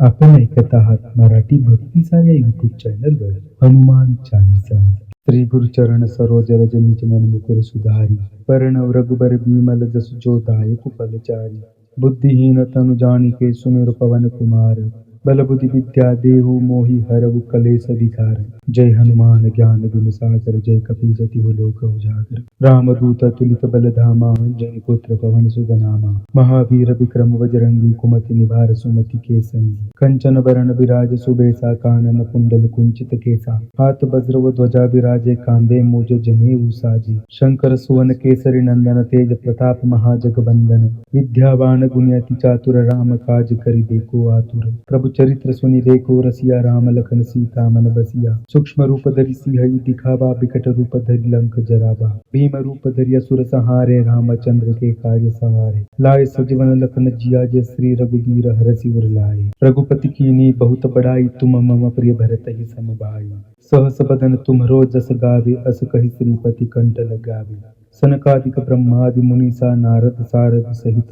आपण ऐकत आहात मराठी भक्तीसार या युट्यूब चॅनलवर हनुमान चालीसा. श्री गुरुचरण सरोज रज निज मन मुकुर सुधारी. पर्णव रघुबर बिमल जस जो दायक फलचारी बुद्धिहीन तनु जानिके सुमिर पवन कुमार. बल बुद्धि विद्या देहु मोहि हरवु कलेस विकार. जय हनुमान, ज्ञान गुण सागर, जय कपीसति हो लोक उजागर। राम दूत तुलित बल धामा जय पुत्र पवन सुदनामा महावीर विक्रम बजरंगी, कुमति निवार सुमति के संगी कंचन बरन विराज सुबेसा, कानन कुंडल कुंचित केसा। हाथ वज्र ध्वजा विराजे, कांधे मुज जनेऊ साजी शंकर सुवन केसरी नंदन, तेज प्रताप महाजगवंदन विद्यावान गुणयति चातुर, राम काज करि देखो आतुर। प्रभु चरित्र सुनि देखो, रसिया राम लखन सीता मन बसिया। सूक्ष्म रूप धरि सिंह दिखावा विकट रूप धरि लंक जरावा। भीम रूप धरि असुर संहारे रामचंद्र के काज सवारे। लाए सजीवन लखन जिया जय श्री रघुवीर हरसि उर लाए। रघुपति कीनी बहुत बड़ाई, तुम मम प्रिय भरत ही सम भाई सहस बदन तुम्हरो जस गावे, अस कही श्रीपति कंठ लगावे। सनकादिक ब्रह्मादि मुनीसा, नारद सारद सहित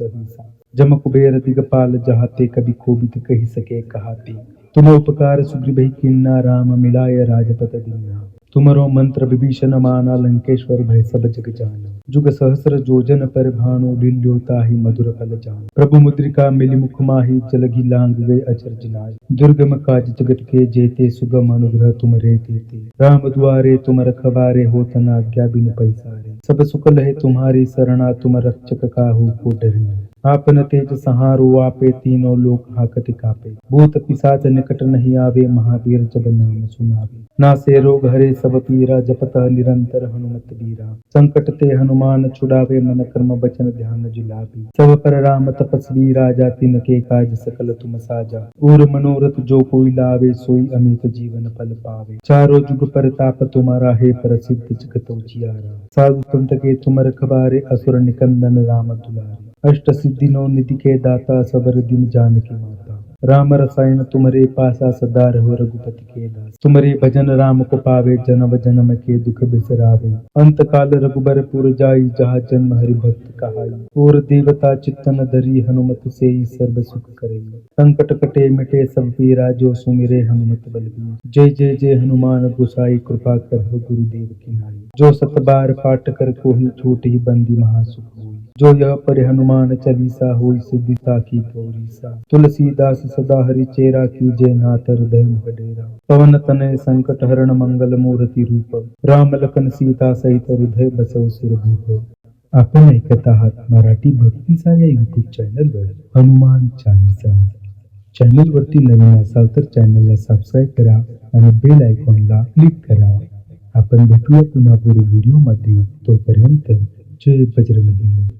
जम कुबेर दिगपाल जहाते कभी कोबित कही सके कहाते। तुम उपकार सुग्रीव किन्ना राम मिलाय राजपत दीना। तुमरो मंत्र विभीषण माना लंकेश्वर भय सब जग जाना। जुग सहस्र जोजन पर भानु लील्यो ताहि मधुर फल जान। प्रभु मुद्रिका मिलि मुख माहि जलगी लांग गए अचरज नाय दुर्गम काज जगत के जेते सुगम अनुग्रह तुम रे देते। राम द्वारे तुम रखवारे हो तना आज्ञा बिनु पैसारे। सब सुख लहे तुम्हारी सरणा तुम रक्षक काहू को डरना। आपन तेज सहारो आपे तीनों लोक हाकत कापे। भूत पिशाच निकट नहीं आवे, महावीर जब नाम सुनावे। नासे रोग हरे सब पीरा, जपत निरंतर हनुमत बीरा संकट ते हनुमान छुड़ावे, मन कर्म वचन ध्यान जुलावे। सब पर राम तपस्वी, राजा तिन के काज सकल तुम साजा। और मनोरथ जो कोई लावे, सोई अमित जीवन फल पावे। चारों जुग पर ताप तुम्हारा है, प्रसिद्ध जगत उजियारा साधु संत के तुम रखबारे असुर निकंदन राम दुलारे। अष्ट सिद्धि नौ निधि के दाता सबर दिन जान के माता। राम रसायन तुम्हारे पासा सदा रहो रघुपति के दास तुम्हारे भजन राम को पावे, जन्म जन्म के दुख बिसरावे। अंत काल रघुबर पुर जाई, जहाँ जन्म हरि भक्त कहाई। और देवता चित्तन धरी, हनुमत से ही सर्व सुख करे संकट कटे मिटे सब पीरा जो सुमिरे हनुमत बलबीर। जय जय जय हनुमान गुसाई, कृपा कर गुरुदेव की नाई। जो सत बार पाठ कर को ही छूट ही बंदी महासुख हुई। जो यह पर हनुमान चालीसा हुई सिद्धिता की गौरीसा तुलसीदास सदा हरि चेरा की जय नाथ हृदय डेरा पवन तनय संकट हरण मंगल मूर्ति रूप। राम लखन सीता सहित हृदय बसव सिर भूप। आपण ऐकत आहात मराठी भक्तीसार या युट्यूब चॅनलवर हनुमान चालीसा। चॅनलवरती नवीन असाल तर चॅनलला सबस्क्राईब करा आणि बेल आयकॉनला क्लिक करा. आपण भेटूया पुन्हा पुढील व्हिडिओमध्ये तोपर्यंत जय बजरंग